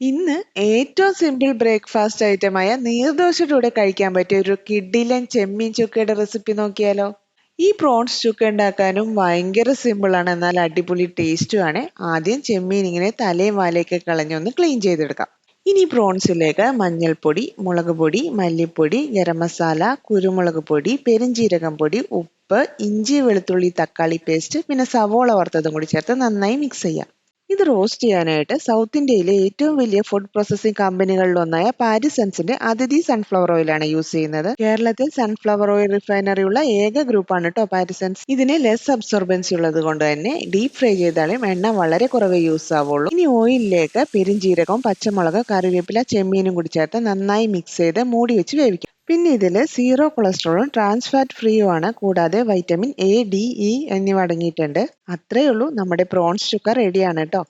ഇന്ന് ഏറ്റവും simple breakfast ഐറ്റമായ നീർദോശയുടെ കഴിക്കാൻ പറ്റിയ ഒരു കിഡിലൻ ചെമ്മീൻ ചുക്കയുടെ റെസിപ്പി നോക്കിയാലോ? ഈ പ്രോൺസ് ചുക്ക ഉണ്ടാക്കാനും ഭയങ്കര സിമ്പിൾ ആണ് എന്നാൽ അടിപൊളി ടേസ്റ്റും ആണ്. ആദ്യം ചെമ്മീൻ ഇങ്ങനെ തലയും വാലയൊക്കെ കളഞ്ഞൊന്ന് ക്ലീൻ ചെയ്തെടുക്കാം. ഇനി പ്രോൺസിലേക്ക് മഞ്ഞൾപ്പൊടി മുളക് പൊടി മല്ലിപ്പൊടി ഗരം മസാല കുരുമുളക് പൊടി പെരുംജീരകം പൊടി ഉപ്പ് ഇഞ്ചി വെളുത്തുള്ളി തക്കാളി പേസ്റ്റ് പിന്നെ സവോള വറുത്തതും കൂടി ചേർത്ത് നന്നായി മിക്സ് ചെയ്യാം. ഇത് റോസ്റ്റ് ചെയ്യാനായിട്ട് സൗത്ത് ഇന്ത്യയിലെ ഏറ്റവും വലിയ ഫുഡ് പ്രോസസ്സിംഗ് കമ്പനികളിലൊന്നായ പാരിസൺസിന്റെ അതിഥി സൺഫ്ലവർ ഓയിലാണ് യൂസ് ചെയ്യുന്നത്. കേരളത്തിൽ സൺഫ്ലവർ ഓയിൽ റിഫൈനറി ഉള്ള ഏക ഗ്രൂപ്പാണ് കേട്ടോ പാരിസൺസ് ഇതിന് ലെസ് അബ്സോർബൻസി ഉള്ളത് കൊണ്ട് തന്നെ ഡീപ് ഫ്രൈ ചെയ്താലും എണ്ണ വളരെ കുറവേ യൂസ് ആവുള്ളൂ. ഇനി ഓയിലിലേക്ക് പെരിഞ്ജീരകവും പച്ചമുളക് കറിവേപ്പില ചെമ്മീനും കൂടി ചേർത്ത് നന്നായി മിക്സ് ചെയ്ത് മൂടി വെച്ച് വേവിക്കും. പിന്നെ ഇതിൽ സീറോ കൊളസ്ട്രോളും ട്രാൻസ് ഫാറ്റ് ഫ്രീയും ആണ്. കൂടാതെ വൈറ്റമിൻ എ ഡി ഇ എന്നിവ അടങ്ങിയിട്ടുണ്ട്. അത്രയേ ഉള്ളൂ നമ്മുടെ പ്രോൺസ് ചുക്ക റെഡിയാണ് കേട്ടോ